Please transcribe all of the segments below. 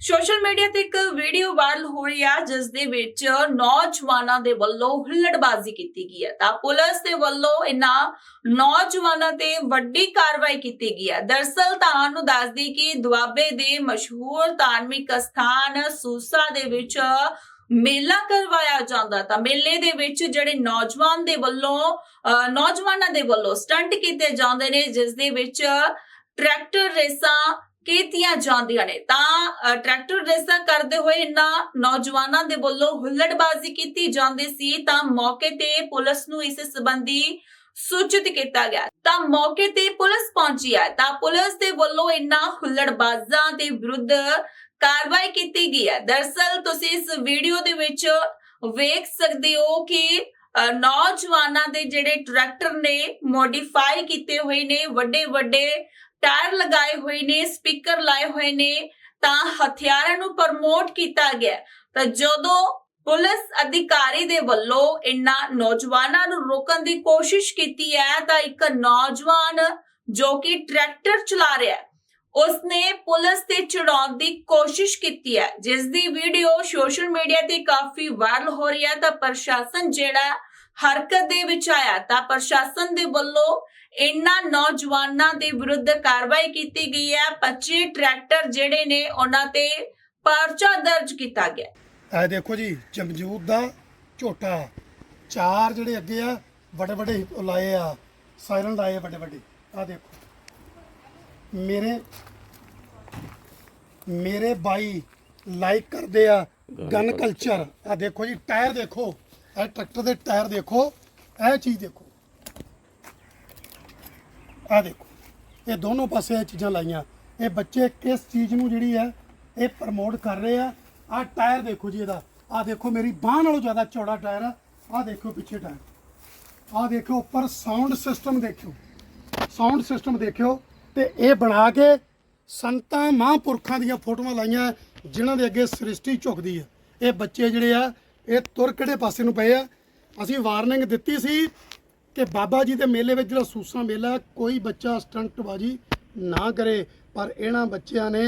Social media ਤੇ ਇੱਕ video viral ਹੋ ਰਹੀ ਹੈ ਜਿਸ ਦੇ ਵਿੱਚ ਨੌਜਵਾਨਾਂ ਦੇ ਵੱਲੋਂ ਹੁੱਲੜਬਾਜ਼ੀ ਕੀਤੀ ਗਈ ਹੈ ਤਾਂ ਪੁਲਿਸ ਦੇ ਵੱਲੋਂ ਇਨ੍ਹਾਂ ਨੌਜਵਾਨਾਂ ਤੇ ਵੱਡੀ ਕਾਰਵਾਈ ਕੀਤੀ ਗਈ ਹੈ ਦਰਸਲ ਤੁਹਾਨੂੰ ਦੱਸਦੀ ਕਿ ਦੁਆਬੇ ਦੇ ਮਸ਼ਹੂਰ ਧਾਰਮਿਕ ਸਥਾਨ ਸੂਸਾ ਦੇ ਵਿੱਚ ਮੇਲਾ ਕਰਵਾਇਆ ਜਾਂਦਾ। ਤਾਂ ਮੇਲੇ ਦੇ ਵਿੱਚ ਜਿਹੜੇ ਨੌਜਵਾਨ ਦੇ ਵੱਲੋਂ ਅਹ, ਨੌਜਵਾਨਾਂ ਦੇ ਵੱਲੋਂ ਸਟੰਟ ਕੀਤੇ ਜਾਂਦੇ ਨੇ ਜਿਸ ਦੇ ਵਿੱਚ ਟਰੈਕਟਰ ਰੇਸਾਂ ਕੀਤੀਆਂ ਜਾਂਦੀਆਂ ਨੇ। ਤਾਂ ਟਰੈਕਟਰ ਰੇਸਾਂ ਕਰਦੇ ਹੋਏ ਇਨ੍ਹਾਂ ਨੌਜਵਾਨਾਂ ਦੇ ਵੱਲੋਂ ਹੁੱਲੜਬਾਜ਼ੀ ਕੀਤੀ ਜਾਂਦੀ ਸੀ, ਤਾਂ ਮੌਕੇ ਤੇ ਪੁਲਿਸ ਨੂੰ ਇਸ ਸੰਬੰਧੀ ਸੂਚਿਤ ਕੀਤਾ ਗਿਆ। ਤਾਂ ਮੌਕੇ ਤੇ ਪੁਲਿਸ ਪਹੁੰਚੀ ਹੈ। ਤਾਂ ਪੁਲਿਸ ਦੇ ਵੱਲੋਂ ਇਨ੍ਹਾਂ ਹੁੱਲੜਬਾਜ਼ਾਂ ਦੇ ਵਿਰੁੱਧ ਕਾਰਵਾਈ ਕੀਤੀ ਗਈ ਹੈ। ਦਰਸਲ ਤੁਸੀਂ ਇਸ ਵੀਡੀਓ ਦੇ ਵਿੱਚ ਵੇਖ ਸਕਦੇ ਹੋ ਕਿ ਨੌਜਵਾਨਾਂ ਦੇ ਜਿਹੜੇ ਟਰੈਕਟਰ ਨੇ ਮੋਡੀਫਾਈ ਕੀਤੇ ਹੋਏ ਨੇ ਵੱਡੇ ਵੱਡੇ ਟਾਇਰ ਲਗਾਏ ਹੋਏ ਨੇ, ਸਪੀਕਰ ਲਾਏ ਹੋਏ ਨੇ, ਤਾਂ ਹਥਿਆਰਾਂ ਨੂੰ ਪ੍ਰਮੋਟ ਕੀਤਾ ਗਿਆ ਤਾਂ ਜਦੋਂ ਪੁਲਿਸ ਅਧਿਕਾਰੀ ਦੇ ਵੱਲੋਂ ਇਨ੍ਹਾਂ ਨੌਜਵਾਨਾਂ ਨੂੰ ਰੋਕਣ ਦੀ ਕੋਸ਼ਿਸ਼ ਕੀਤੀ ਹੈ, ਤਾਂ ਇੱਕ ਨੌਜਵਾਨ ਜੋ ਕਿ ਟਰੈਕਟਰ ਚਲਾ ਰਿਹਾ ਹੈ, ਉਸਨੇ ਪੁਲਿਸ ਤੇ ਚੜਾਉਣ ਦੀ ਕੋਸ਼ਿਸ਼ ਕੀਤੀ ਹੈ। ਜਿਸ ਦੀ ਵੀਡੀਓ ਸੋਸ਼ਲ ਮੀਡੀਆ ਤੇ ਕਾਫੀ ਵਾਇਰਲ ਹੋ ਰਹੀ ਹੈ, ਤਾਂ ਪ੍ਰਸ਼ਾਸਨ ਜਿਹੜਾ ਹਰਕਤ ਦੇ ਵਿੱਚ ਆਇਆ, ਤਾਂ ਪ੍ਰਸ਼ਾਸਨ ਦੇ ਵੱਲੋਂ ਇਨ੍ਹਾਂ ਨੌਜਵਾਨਾਂ ਦੇ ਵਿਰੁੱਧ ਕਾਰਵਾਈ ਕੀਤੀ ਗਈ ਹੈ। 25 ਟਰੈਕਟਰ ਜਿਹੜੇ ਨੇ ਉਹਨਾਂ ਤੇ ਪਰਚਾ ਦਰਜ ਕੀਤਾ ਗਿਆ। ਇਹ ਦੇਖੋ ਜੀ ਜਮਜੂਤ ਦਾ ਝੋਟਾ। ਚਾਰ ਜਿਹੜੇ ਅੱਗੇ ਆ ਵੱਡੇ ਵੱਡੇ ਲਾਏ ਆ। ਸਾਇਰਨ ਲਾਏ ਵੱਡੇ ਵੱਡੇ ਆ ਦੇਖੋ। ਮੇਰੇ ਮੇਰੇ ਬਾਈ ਲਾਈਕ ਕਰਦੇ ਆ। ਗਨ ਕਲਚਰ ਆ ਦੇਖੋ ਜੀ ਟਾਇਰ ਦੇਖੋ। ਇਹ ਟਰੈਕਟਰ ਦੇ ਟਾਇਰ ਦੇਖੋ। ਇਹ ਚੀਜ਼ ਦੇਖੋ। ਆ ਦੇਖੋ, ਇਹ ਦੋਨੋਂ ਪਾਸੇ ਇਹ ਚੀਜ਼ਾਂ ਲਾਈਆਂ। ਇਹ ਬੱਚੇ ਕਿਸ ਚੀਜ਼ ਨੂੰ ਜਿਹੜੀ ਹੈ, ਇਹ ਪ੍ਰਮੋਟ ਕਰ ਰਹੇ ਆ। ਆ ਟਾਇਰ ਦੇਖੋ ਜੀ ਇਹਦਾ। ਆ ਦੇਖੋ ਮੇਰੀ ਬਾਹ ਨਾਲੋਂ ਜ਼ਿਆਦਾ ਚੌੜਾ ਟਾਇਰ ਆ। ਆ ਦੇਖੋ ਪਿੱਛੇ ਟਾਇਰ ਆ ਦੇਖੋ ਉੱਪਰ ਸਾਊਂਡ ਸਿਸਟਮ ਦੇਖਿਓ। ਸਾਊਂਡ ਸਿਸਟਮ ਦੇਖਿਓ ਤੇ ਇਹ ਬਣਾ ਕੇ ਸੰਤਾਂ ਮਹਾਂਪੁਰਖਾਂ ਦੀਆਂ ਫੋਟੋਆਂ ਲਾਈਆਂ, ਜਿਨ੍ਹਾਂ ਦੇ ਅੱਗੇ ਸ੍ਰਿਸ਼ਟੀ ਝੁਕਦੀ ਹੈ ਇਹ ਬੱਚੇ ਜਿਹੜੇ ਆ, ਇਹ ਤੁਰ ਕਿਹੜੇ ਪਾਸੇ ਨੂੰ ਪਏ ਆ? ਅਸੀਂ ਵਾਰਨਿੰਗ ਦਿੱਤੀ ਸੀ ਕਿ ਬਾਬਾ ਜੀ ਦੇ ਮੇਲੇ ਵਿੱਚ ਜਿਹੜਾ ਸੂਸਾ ਮੇਲਾ ਕੋਈ ਬੱਚਾ ਸਟੰਟਬਾਜੀ ਨਾ ਕਰੇ, ਪਰ ਇਹਨਾਂ ਬੱਚਿਆਂ ਨੇ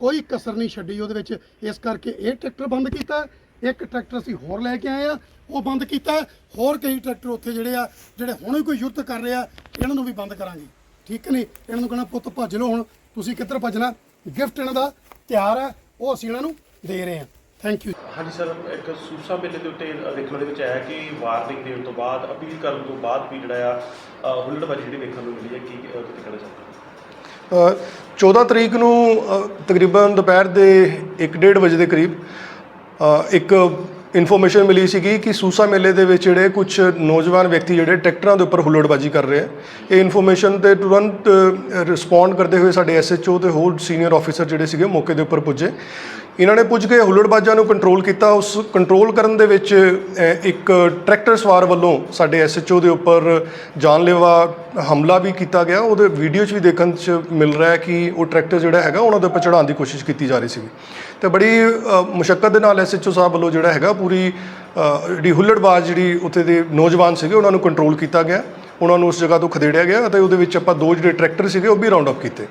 ਕੋਈ ਕਸਰ ਨਹੀਂ ਛੱਡੀ ਉਹਦੇ ਵਿੱਚ। ਇਸ ਕਰਕੇ ਇਹ ਟਰੈਕਟਰ ਬੰਦ ਕੀਤਾ ਇੱਕ ਟਰੈਕਟਰ ਅਸੀਂ ਹੋਰ ਲੈ ਕੇ ਆਏ ਆ ਉਹ ਬੰਦ ਕੀਤਾ ਹੋਰ ਕਈ ਟਰੈਕਟਰ ਉੱਥੇ ਜਿਹੜੇ ਆ, ਜਿਹੜੇ ਹੁਣ ਵੀ ਕੋਈ ਯੁੱਧ ਕਰ ਰਹੇ ਆ ਇਹਨਾਂ ਨੂੰ ਵੀ ਬੰਦ ਕਰਾਂਗੇ। ਠੀਕ ਨਹੀਂ? ਇਹਨਾਂ ਨੂੰ ਕਹਿਣਾ, ਪੁੱਤ, ਭੱਜ ਲਓ ਹੁਣ। ਤੁਸੀਂ ਕਿੱਧਰ ਭੱਜਣਾ? ਗਿਫਟ ਇਹਨਾਂ ਦਾ ਤਿਆਰ ਹੈ, ਉਹ ਅਸੀਂ ਇਹਨਾਂ ਨੂੰ ਦੇ ਰਹੇ ਹਾਂ। ਥੈਂਕ ਯੂ ਹਾਂਜੀ ਸਰ ਇੱਕ ਸੂਸਾ ਮੇਲੇ ਦੇ ਉੱਤੇ ਦੇਖਣ ਦੇ ਵਿੱਚ ਆਇਆ ਕਿ ਵਾਰਨਿੰਗ ਦੇਣ ਤੋਂ ਬਾਅਦ ਅਪੀਲ ਕਰਨ ਤੋਂ ਬਾਅਦ ਵੀ ਜਿਹੜਾ ਆ ਹੁੱਲੜਬਾਜ਼ੀ ਜਿਹੜੀ ਵੇਖਣ ਨੂੰ ਮਿਲੀ ਹੈ ਕੀ ਤੁਸੀਂ ਕਹਿਣਾ ਚਾਹੁੰਦੇ ਹੋ ਅ, 14 ਤਰੀਕ ਨੂੰ ਤਕਰੀਬਨ ਦੁਪਹਿਰ ਦੇ 1:30 ਵਜੇ ਦੇ ਕਰੀਬ ਇੱਕ ਇਨਫੋਰਮੇਸ਼ਨ ਮਿਲੀ ਸੀਗੀ ਕਿ ਸੂਸਾ ਮੇਲੇ ਦੇ ਵਿੱਚ ਜਿਹੜੇ ਕੁਝ ਨੌਜਵਾਨ ਵਿਅਕਤੀ ਜਿਹੜੇ ਟਰੈਕਟਰਾਂ ਦੇ ਉੱਪਰ ਹੁੱਲੜਬਾਜੀ ਕਰ ਰਹੇ ਆ ਇਹ ਇਨਫੋਰਮੇਸ਼ਨ ਤੇ ਤੁਰੰਤ ਰਿਸਪੌਂਡ ਕਰਦੇ ਹੋਏ ਸਾਡੇ ਐਸਐਚਓ ਤੇ ਹੋਰ ਸੀਨੀਅਰ ਆਫੀਸਰ ਜਿਹੜੇ ਸੀਗੇ ਮੌਕੇ ਦੇ ਉੱਪਰ ਪੁੱਜੇ। ਇਹਨਾਂ ਨੇ ਪੁੱਜ ਕੇ ਹੁੱਲੜਬਾਜ਼ਾਂ ਨੂੰ ਕੰਟਰੋਲ ਕੀਤਾ। ਉਸ ਕੰਟਰੋਲ ਕਰਨ ਦੇ ਵਿੱਚ ਇੱਕ ਟਰੈਕਟਰ ਸਵਾਰ ਵੱਲੋਂ ਸਾਡੇ ਐਸਐਚਓ ਦੇ ਉੱਪਰ ਜਾਨਲੇਵਾ ਹਮਲਾ ਵੀ ਕੀਤਾ ਗਿਆ। ਉਹਦੇ ਵੀਡੀਓ 'ਚ ਵੀ ਦੇਖਣ 'ਚ ਮਿਲ ਰਿਹਾ ਹੈ ਕਿ ਉਹ ਟਰੈਕਟਰ ਜਿਹੜਾ ਹੈਗਾ, ਉਹਨਾਂ ਦੇ ਉੱਪਰ ਚੜਾਉਣ ਦੀ ਕੋਸ਼ਿਸ਼ ਕੀਤੀ ਜਾ ਰਹੀ ਸੀ ਤੇ ਬੜੀ ਮੁਸ਼ਕਲ ਦੇ ਨਾਲ ਐਸਐਚਓ ਸਾਹਿਬ ਵੱਲੋਂ ਜਿਹੜਾ ਹੈਗਾ, ਪੂਰੀ ਜਿਹੜੀ ਹੁੱਲੜਬਾਜ਼ ਜਿਹੜੀ ਉੱਥੇ ਦੇ ਨੌਜਵਾਨ ਸੀਗੇ, ਉਹਨਾਂ ਨੂੰ ਕੰਟਰੋਲ ਕੀਤਾ ਗਿਆ। ਉਹਨਾਂ ਨੂੰ ਉਸ ਜਗ੍ਹਾ ਤੋਂ ਖਦੇੜਿਆ ਗਿਆ ਅਤੇ ਉਹਦੇ ਵਿੱਚ ਆਪਾਂ ਦੋ ਜਿਹੜੇ ਟਰੈਕਟਰ ਸੀਗੇ ਉਹ ਵੀ ਰਾਉਂਡ ਅਪ ਕੀਤੇ।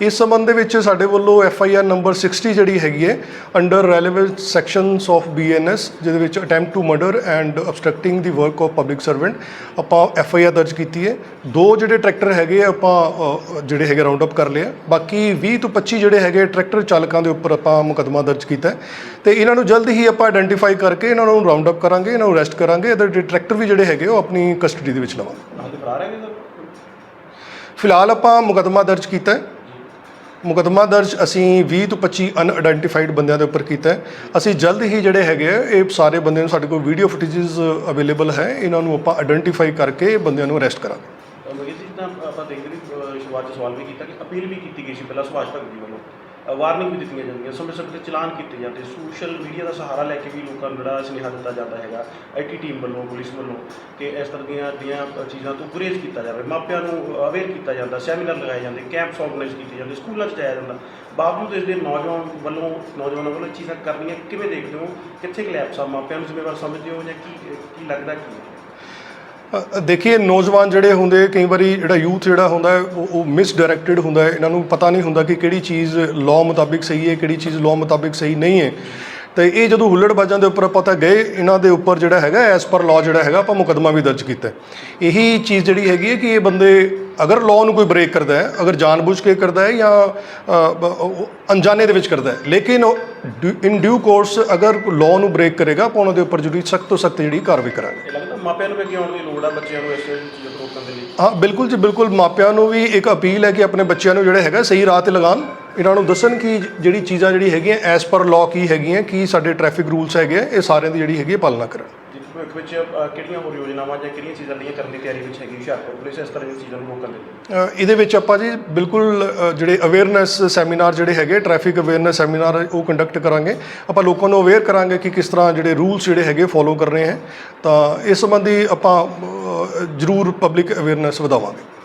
ਇਸ ਸੰਬੰਧ ਦੇ ਵਿੱਚ ਸਾਡੇ ਵੱਲੋਂ ਐਫ ਆਈ ਆਰ ਨੰਬਰ 60 ਜਿਹੜੀ ਹੈਗੀ ਹੈ under relevant sections of B N S ਜਿਹਦੇ ਵਿੱਚ attempt to murder and obstructing the work of public servant ਆਪਾਂ ਐਫ ਆਈ ਆਰ ਦਰਜ ਕੀਤੀ ਹੈ। ਦੋ ਜਿਹੜੇ ਟਰੈਕਟਰ ਹੈਗੇ ਆ, ਆਪਾਂ ਜਿਹੜੇ ਹੈਗੇ ਰਾਉਂਡ ਅਪ ਕਰ ਲਿਆ। ਬਾਕੀ 20 ਤੋਂ 25 ਜਿਹੜੇ ਹੈਗੇ ਟਰੈਕਟਰ ਚਾਲਕਾਂ ਦੇ ਉੱਪਰ ਆਪਾਂ ਮੁਕੱਦਮਾ ਦਰਜ ਕੀਤਾ ਹੈ। ਤੇ ਇਹਨਾਂ ਨੂੰ ਜਲਦ ਹੀ ਆਪਾਂ ਆਇਡੈਂਟੀਫਾਈ ਕਰਕੇ ਇਹਨਾਂ ਨੂੰ ਰਾਉਂਡ ਅਪ ਕਰਾਂਗੇ, ਇਹਨਾਂ ਨੂੰ ਅਰੈਸਟ ਕਰਾਂਗੇ ਅਤੇ ਟਰੈਕਟਰ ਵੀ ਜਿਹੜੇ ਹੈਗੇ ਉਹ ਆਪਣੀ ਕਸਟਡੀ ਦੇ ਵਿੱਚ ਲਵਾਂਗੇ। ਫਰਾਰ ਹੈਗੇ ਸਰ ਫਿਲਹਾਲ ਆਪਾਂ ਮੁਕੱਦਮਾ ਦਰਜ ਕੀਤਾ ਹੈ। ਮੁਕੱਦਮਾ ਦਰਜ ਅਸੀਂ 20 ਤੋਂ 25 ਅਨਆਇਡੈਂਟੀਫਾਈਡ ਬੰਦਿਆਂ ਦੇ ਉੱਪਰ ਕੀਤਾ ਹੈ। ਅਸੀਂ ਜਲਦ ਹੀ ਜਿਹੜੇ ਹੈਗੇ ਆ ਇਹ ਸਾਰੇ ਬੰਦਿਆਂ ਨੂੰ ਸਾਡੇ ਕੋਲ ਵੀਡੀਓ ਫੁਟੇजेस ਅਵੇਲੇਬਲ ਹੈ। ਇਹਨਾਂ ਨੂੰ ਆਪਾਂ ਆਇਡੈਂਟੀਫਾਈ ਕਰਕੇ ਬੰਦਿਆਂ ਨੂੰ ਅਰੈਸਟ ਕਰਾਂਗੇ। ਮਗਰ ਜੀ ਤਾਂ ਆਪਾਂ ਵੀ ਅ, ਸ਼ੁਰੂਆਤ 'ਚ ਸਵਾਲ ਵੀ ਕੀਤਾ ਕਿ ਅਪੀਲ ਵੀ ਕੀਤੀ ਗਈ ਸੀ ਪਹਿਲਾਂ ਸੁਭਾਸ਼ ਭਗਤ ਜੀ ਵੱਲੋਂ। ਵਾਰਨਿੰਗ ਵੀ ਦਿੱਤੀਆਂ ਜਾਂਦੀਆਂ। ਸਮੇਂ ਸਮੇਂ ਤੇ ਚਲਾਨ ਕੀਤੇ ਜਾਂਦੇ। ਸੋਸ਼ਲ ਮੀਡੀਆ ਦਾ ਸਹਾਰਾ ਲੈ ਕੇ ਵੀ ਲੋਕਾਂ ਨੂੰ ਜਿਹੜਾ ਸੁਨੇਹਾ ਦਿੱਤਾ ਜਾਂਦਾ ਹੈਗਾ ਆਈਟੀ ਟੀਮ ਵੱਲੋਂ, ਪੁਲਿਸ ਵੱਲੋਂ, ਕਿ ਇਸ ਤਰ੍ਹਾਂ ਦੀਆਂ ਦੀਆਂ ਚੀਜ਼ਾਂ ਤੋਂ ਗੁਰੇਜ਼ ਕੀਤਾ ਜਾਵੇ ਮਾਪਿਆਂ ਨੂੰ ਅਵੇਅਰ ਕੀਤਾ ਜਾਂਦਾ ਸੈਮੀਨਾਰ ਲਗਾਏ ਜਾਂਦੇ ਕੈਂਪਸ ਆਰਗੇਨਾਈਜ਼ ਕੀਤੇ ਜਾਂਦੇ, ਸਕੂਲਾਂ 'ਚ ਜਾਇਆ ਜਾਂਦਾ। ਬਾਵਜੂਦ ਇਸ ਦੇ ਨੌਜਵਾਨ ਵੱਲੋਂ, ਨੌਜਵਾਨਾਂ ਵੱਲੋਂ ਇਹ ਚੀਜ਼ਾਂ ਕਰਨੀਆਂ ਕਿਵੇਂ ਦੇਖਦੇ ਹੋ? ਕਿੱਥੇ ਕੁ ਲੈਪਸ ਆ? ਮਾਪਿਆਂ ਨੂੰ ਜ਼ਿੰਮੇਵਾਰ ਸਮਝਦੇ ਹੋ ਜਾਂ ਕੀ ਕੀ ਲੱਗਦਾ ਕੀ? ਹੈ ਦੇਖੀਏ, ਨੌਜਵਾਨ ਜਿਹੜੇ ਹੁੰਦੇ, ਕਈ ਵਾਰੀ ਜਿਹੜਾ ਯੂਥ ਜਿਹੜਾ ਹੁੰਦਾ, ਉਹ ਉਹ ਮਿਸਡਾਇਰੈਕਟਡ ਹੁੰਦਾ ਹੈ। ਇਹਨਾਂ ਨੂੰ ਪਤਾ ਨਹੀਂ ਹੁੰਦਾ ਕਿ ਕਿਹੜੀ ਚੀਜ਼ ਲਾਅ ਮੁਤਾਬਿਕ ਸਹੀ ਹੈ, ਕਿਹੜੀ ਚੀਜ਼ ਲਾਅ ਮੁਤਾਬਿਕ ਸਹੀ ਨਹੀਂ ਹੈ। ਤੇ ਇਹ ਜਦੋਂ ਹੁੱਲੜਬਾਜ਼ਾਂ ਦੇ ਉੱਪਰ ਆਪਾਂ ਤਾਂ ਗਏ, ਇਹਨਾਂ ਦੇ ਉੱਪਰ ਜਿਹੜਾ ਹੈਗਾ ਐਸ ਪਰ ਲਾਅ ਜਿਹੜਾ ਹੈਗਾ, ਆਪਾਂ ਮੁਕੱਦਮਾ ਵੀ ਦਰਜ ਕੀਤਾ ਇਹੀ ਚੀਜ਼ ਜਿਹੜੀ ਹੈਗੀ ਹੈ ਕਿ ਇਹ ਬੰਦੇ ਅਗਰ ਲਾਅ ਨੂੰ ਕੋਈ ਬ੍ਰੇਕ ਕਰਦਾ ਹੈ ਅਗਰ ਜਾਣਬੁੱਝ ਕੇ ਕਰਦਾ ਹੈ ਜਾਂ ਅਣਜਾਣੇ ਦੇ ਵਿੱਚ ਕਰਦਾ ਹੈ ਲੇਕਿਨ ਇਨ ਡਿਊ ਕੋਰਸ ਅਗਰ ਲਾਅ ਨੂੰ ਬ੍ਰੇਕ ਕਰੇਗਾ ਆਪਾਂ ਉਹਨਾਂ ਦੇ ਉੱਪਰ ਜਿਹੜੀ ਸਖਤ ਤੋਂ ਸਖਤ ਜਿਹੜੀ ਕਾਰਵਾਈ ਕਰਾਂਗੇ। ਲੱਗਦਾ ਮਾਪਿਆਂ ਨੂੰ ਵੀ ਅੱਗੇ ਆਉਣ ਦੀ ਲੋੜ ਆ ਬੱਚਿਆਂ ਨੂੰ ਇਸ ਚੀਜ਼ਾਂ ਤੋਂ ਰੋਕਣ ਦੇ ਲਈ। ਹਾਂ ਬਿਲਕੁਲ ਜੀ ਬਿਲਕੁਲ। ਮਾਪਿਆਂ ਨੂੰ ਵੀ ਇੱਕ ਅਪੀਲ ਹੈ ਕਿ ਆਪਣੇ ਬੱਚਿਆਂ ਨੂੰ ਜਿਹੜਾ ਹੈਗਾ ਸਹੀ ਰਾਹ ਤੇ ਲਗਾਉਣ। ਇਹਨਾਂ ਨੂੰ ਦੱਸਣ ਕਿ ਜਿਹੜੀ ਚੀਜ਼ਾਂ ਜਿਹੜੀ ਹੈਗੀਆਂ ਐਸ ਪਰ ਲਾਅ ਕੀ ਹੈਗੀਆਂ ਕੀ ਸਾਡੇ ਟ੍ਰੈਫਿਕ ਰੂਲਸ ਹੈਗੇ ਆ, ਇਹ ਸਾਰਿਆਂ ਦੀ ਜਿਹੜੀ ਹੈਗੀ ਪਾਲਣਾ ਕਰਨ। ਭਵਿੱਖ ਵਿੱਚ ਅ, ਕਿਹੜੀਆਂ ਹੋਰ ਯੋਜਨਾਵਾਂ ਜਾਂ ਕਿਹੜੀਆਂ ਚੀਜ਼ਾਂ ਜਿਹੜੀਆਂ ਕਰਨ ਦੀ ਤਿਆਰੀ ਵਿੱਚ ਹੈਗੀ ਹੁਸ਼ਿਆਰਪੁਰ ਪੁਲਿਸ ਇਸ ਤਰ੍ਹਾਂ ਦੀਆਂ ਚੀਜ਼ਾਂ ਨੂੰ ਰੋਕਣ ਦੇ ਲਈ ਅ, ਇਹਦੇ ਵਿੱਚ ਆਪਾਂ ਜੀ ਬਿਲਕੁਲ ਅ, ਜਿਹੜੇ ਅਵੇਅਰਨੈਸ ਸੈਮੀਨਾਰ ਜਿਹੜੇ ਹੈਗੇ ਟ੍ਰੈਫਿਕ ਅਵੇਅਰਨੈਸ ਸੈਮੀਨਾਰ ਉਹ ਕੰਡਕਟ ਕਰਾਂਗੇ। ਆਪਾਂ ਲੋਕਾਂ ਨੂੰ ਅਵੇਅਰ ਕਰਾਂਗੇ ਕਿ ਕਿਸ ਤਰ੍ਹਾਂ ਜਿਹੜੇ ਰੂਲਸ ਜਿਹੜੇ ਹੈਗੇ ਫੋਲੋ ਕਰ ਰਹੇ ਹੈ। ਤਾਂ ਇਸ ਸੰਬੰਧੀ ਆਪਾਂ ਅ, ਜ਼ਰੂਰ ਪਬਲਿਕ ਅਵੇਅਰਨੈਸ ਵਧਾਵਾਂਗੇ।